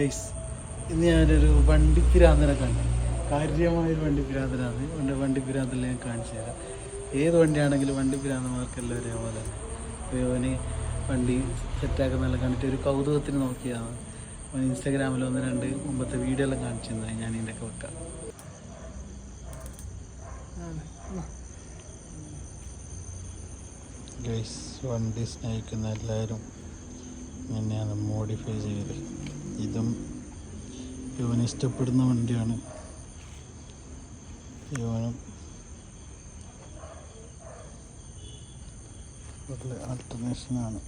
Guys ഇന്ന് ഞാനൊരു വണ്ടി പിരാന്തനെ കണ്ടു കാര്യമായൊരു വണ്ടി പിരാന്തനാണ്. എന്റെ വണ്ടി പിരാന്തനെ ഞാൻ കാണിച്ചു തരാം. ഏത് വണ്ടിയാണെങ്കിലും വണ്ടി പിരാന്തന്മാർക്കെല്ലാം ഒരേപോലെ ഇവന് വണ്ടി സെറ്റാക്കുന്നെല്ലാം കണ്ടിട്ട് ഒരു കൗതുകത്തിന് നോക്കിയതാണ്. അവൻ ഇൻസ്റ്റാഗ്രാമിൽ ഒന്ന് രണ്ട് മുമ്പത്തെ വീഡിയോ എല്ലാം കാണിച്ചു തന്നെ ഞാൻ ഇതിന്റെയൊക്കെ വെക്കാം. ഗൈസ് വണ്ടി സ്നേഹിക്കുന്ന എല്ലാവരും ഇങ്ങനെയാണ് മോഡിഫൈ ചെയ്ത് ഇതും ഇവന് ഇഷ്ടപ്പെടുന്ന വണ്ടിയാണ്. യുവനും ഒരു ആൾട്ടർനേഷനാണ്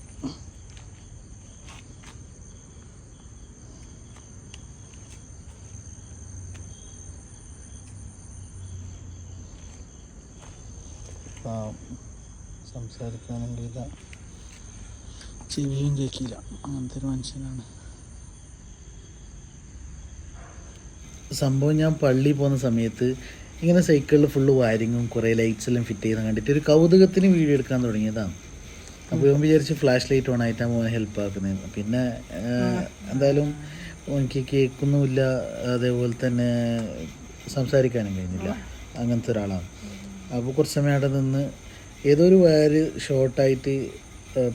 സംസാരിക്കാനും ചെയ്ത ചെവിയും കേൾക്കില്ല അങ്ങനത്തെ ഒരു മനുഷ്യനാണ്. സംഭവം ഞാൻ പള്ളിയിൽ പോകുന്ന സമയത്ത് ഇങ്ങനെ സൈക്കിളിൽ ഫുള്ള് വയറിങ്ങും കുറേ ലൈറ്റ്സ് എല്ലാം ഫിറ്റ് ചെയ്യുന്ന കണ്ടിട്ട് ഒരു കൗതുകത്തിന് വീഡിയോ എടുക്കാൻ തുടങ്ങിയതാണ്. അപ്പോൾ ഞാൻ വിചാരിച്ച് ഫ്ലാഷ് ലൈറ്റ് ഓൺ ആയിട്ടാണ് മോനെ ഹെൽപ്പ് ആക്കുന്നത് പിന്നെ എന്തായാലും എനിക്ക് കേൾക്കുന്നുമില്ല. അതേപോലെ തന്നെ സംസാരിക്കാനും കഴിഞ്ഞില്ല അങ്ങനത്തെ ഒരാളാണ്. അപ്പോൾ കുറച്ച് സമയം അവിടെ നിന്ന് ഏതോ ഒരു വയറ് ഷോർട്ടായിട്ട്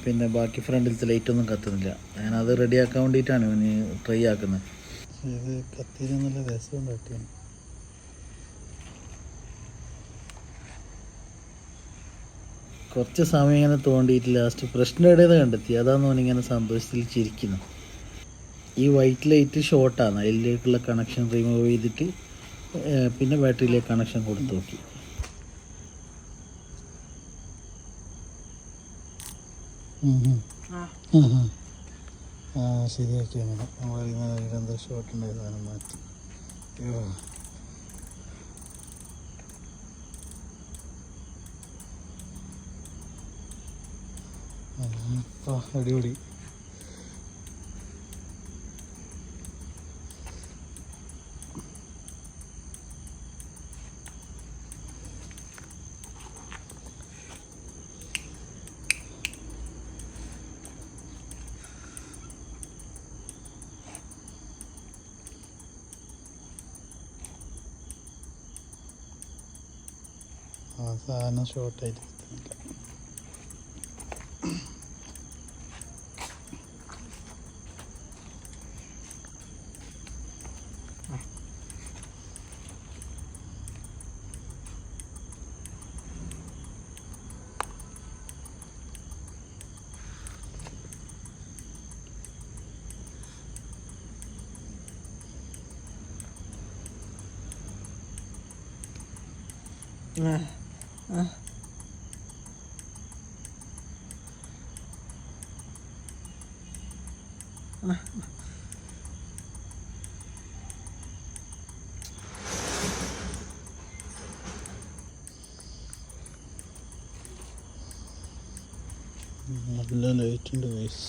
പിന്നെ ബാക്കി ഫ്രണ്ടിലത്തെ ലൈറ്റൊന്നും കത്തുന്നില്ല. ഞാൻ അത് റെഡിയാക്കാൻ വേണ്ടിയിട്ടാണ് ഇവന് ട്രൈ ആക്കുന്നത്. ഇത് കത്തിരി നല്ല രസം തട്ടിയാണ് കുറച്ച് സമയം ഇങ്ങനെ തോണ്ടിയിട്ട് ലാസ്റ്റ് പ്രശ്നം എവിടെയെന്ന് കണ്ടെത്തി. അതാണ് ഓനിങ്ങനെ സന്തോഷത്തിൽ ചിരിക്കുന്നു. ഈ വൈറ്റ് ലൈറ്റ് ഷോർട്ടാണ് അതിലേക്കുള്ള കണക്ഷൻ റിമൂവ് ചെയ്തിട്ട് പിന്നെ ബാറ്ററിയിലേക്ക് കണക്ഷൻ കൊടുത്തു നോക്കി. ആ. ശരിയാക്കി അങ്ങനെ. പറയുന്ന എന്തോ ഷോർട്ട് ഉണ്ടായ സാധനം മാറ്റി. അയ്യോ. അടിപൊളി. ആ സാധനം ഷോർട്ടായിട്ട് കിട്ടുന്നില്ല നല്ല ലൈറ്റ് ഉണ്ട് വയസ്സ്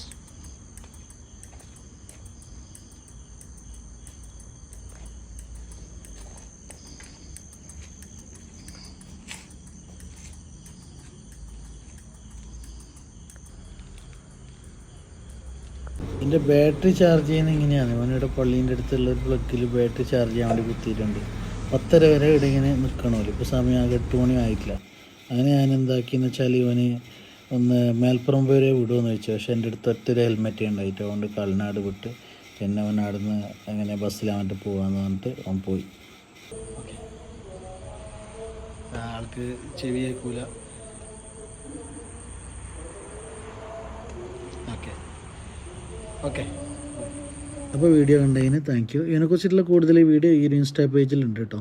എന്റെ ബാറ്ററി ചാർജ് ചെയ്യുന്നത് ഇങ്ങനെയാണ്. ഇവനിവിടെ പള്ളീന്റെ അടുത്തുള്ള ഒരു പ്ലഗിൽ ബാറ്ററി ചാർജ് ചെയ്യാൻ വേണ്ടി കുത്തിയിട്ടുണ്ട്. പത്തര വരെ ഇവിടെ ഇങ്ങനെ നിൽക്കണമല്ലോ ഇപ്പോൾ സമയം ആകെ എട്ട് മണി ആയിട്ടില്ല. അങ്ങനെ ഞാൻ എന്താക്കിയെന്ന് വെച്ചാൽ ഇവന് ഒന്ന് മേൽപ്പുറം വരെ വിടുമെന്ന് വെച്ചു. പക്ഷേ എന്റെ അടുത്ത് ഒറ്റൊരു ഹെൽമെറ്റ് ഉണ്ടായിട്ട്. അതുകൊണ്ട് കളനാട് വിട്ട് പിന്നെ അവൻ അവിടുന്ന് അങ്ങനെ ബസ്സിൽ അവന്റെ പോകാമെന്ന് പറഞ്ഞിട്ട് അവൻ പോയി. ആൾക്ക് ചെവി കേൾക്കൂല. ഓക്കെ. അപ്പോൾ വീഡിയോ കണ്ടതിന് താങ്ക് യു ഇതിനെക്കുറിച്ചിട്ടുള്ള കൂടുതൽ വീഡിയോ ഈ ഇൻസ്റ്റാ പേജിലുണ്ട് കേട്ടോ.